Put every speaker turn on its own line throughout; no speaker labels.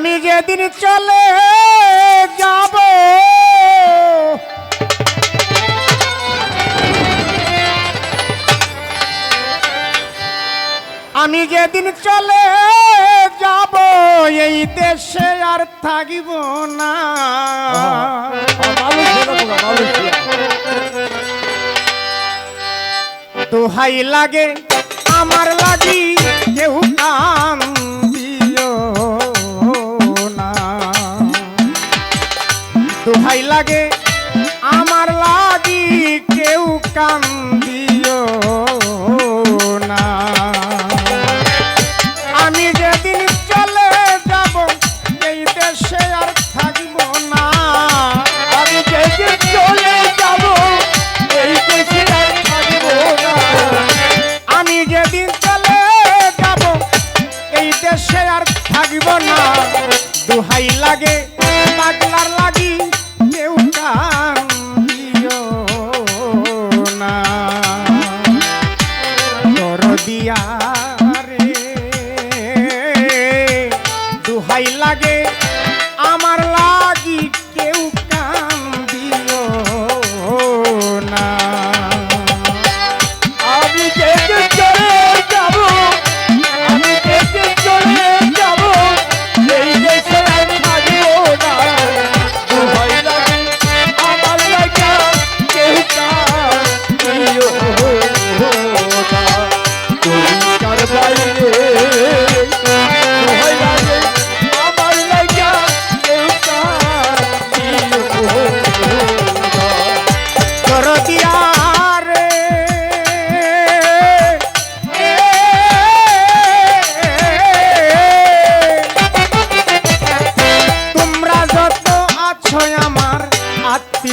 আমি যেদিন চলে যাব। আমি যেদিন চলে যাব, এই দেশে আর থাকিব না। দোহাই লাগে, আমার লাগি কেউ কাম দোহাই লাগে। আমার লাগি কেউ কাম দিও না। আমি যেদিন চলে যাব, এই দেশে আর থাকব না।
আমি যেদিন চলে যাব, এই দেশে আর থাকব না।
আমি যেদিন চলে যাব, এই দেশে আর থাকব না। দুহাই লাগে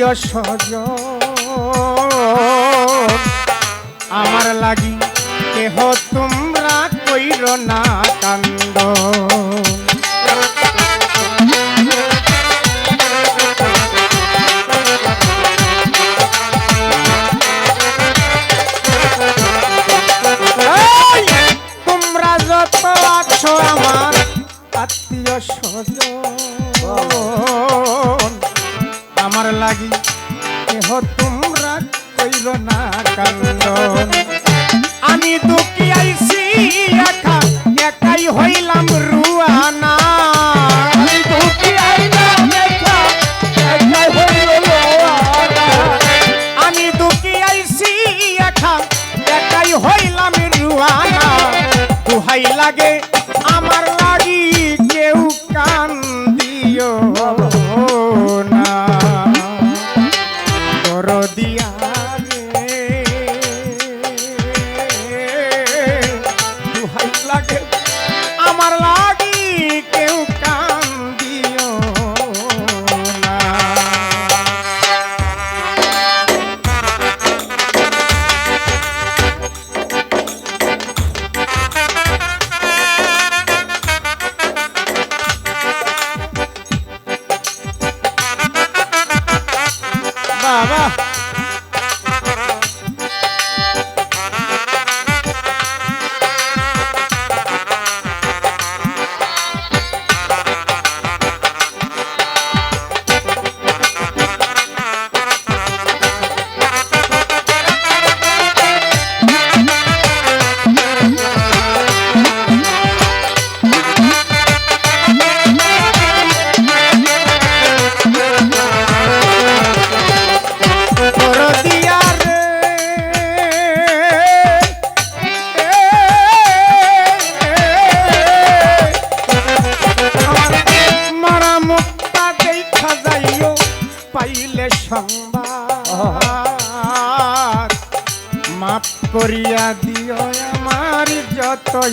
আত্মীয় স্বজন আমার লাগি কেহ তোমরা কইর না কান্দ কান্দন। আমি দুঃখী আইছি একা একাই হইলাম রুয়ানা।
আমি দুঃখী আইলাম একা, একাই
হইলাম রুয়ানা। দুহাই লাগে আমার লাগি কেউ কান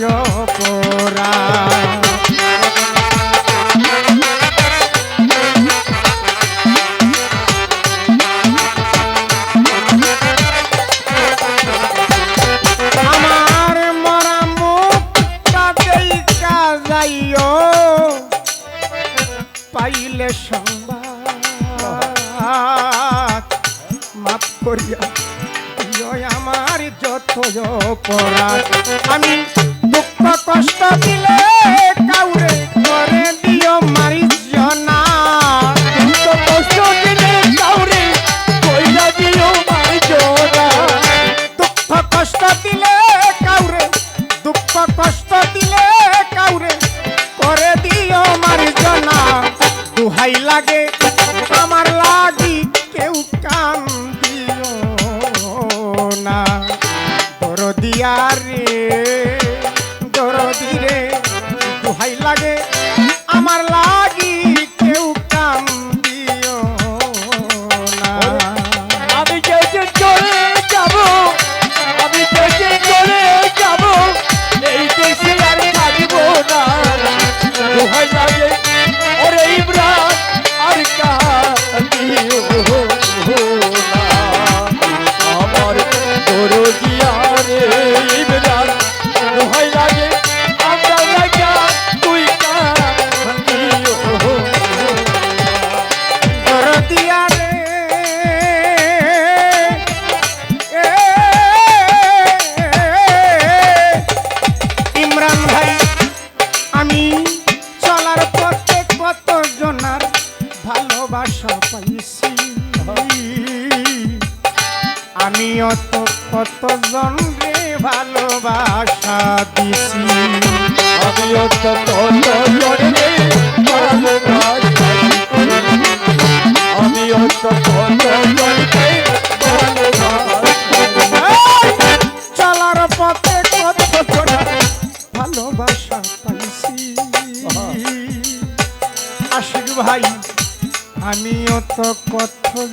যত যত অপরাধ। আমি দুঃখ কষ্ট দিলে কাউরে করে দিও মারিস না
দুঃখ কষ্ট দিলে কাউরে কইরা দিও মারিস না দুঃখ কষ্ট দিলে কাউরে, দুঃখ কষ্ট লাগে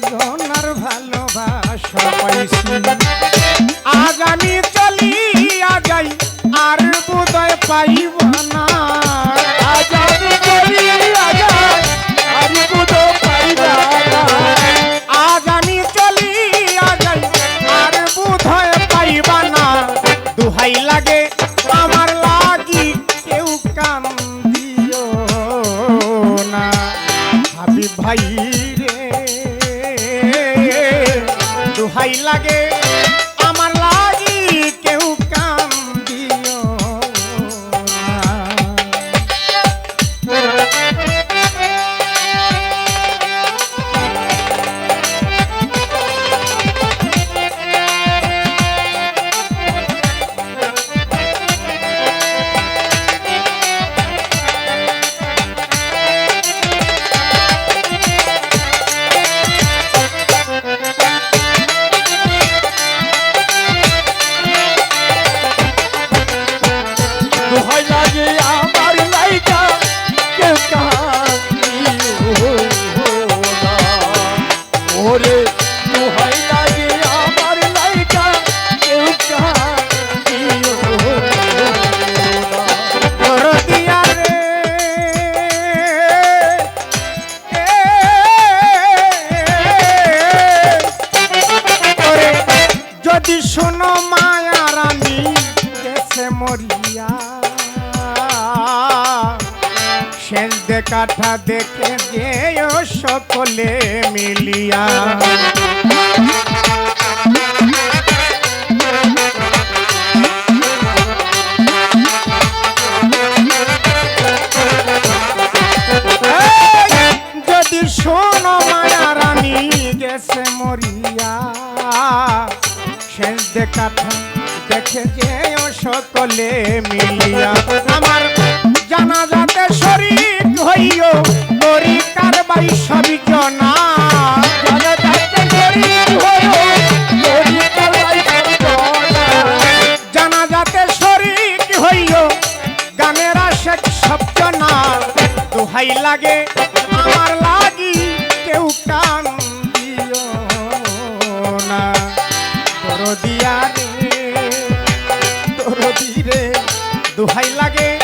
কত জনার ভালোবাসা পাইছি। আজ আমি চলিয়া যাই আর বোধয় পাইব না।
আজ আমি চলিয়া যাই আর
বোধয় পাইবা না। লাগে লাগে। মরিয়া শেষ দেখাটা দেখে যেও সকলে মিলিয়া। রানী গেছে দেখাটা দেখে যে সকলে মিলিয়া আমার জানা। শরীর হইও তরি কারবাই সবই জনা। লাগে আমার দরদি দোহাই লাগে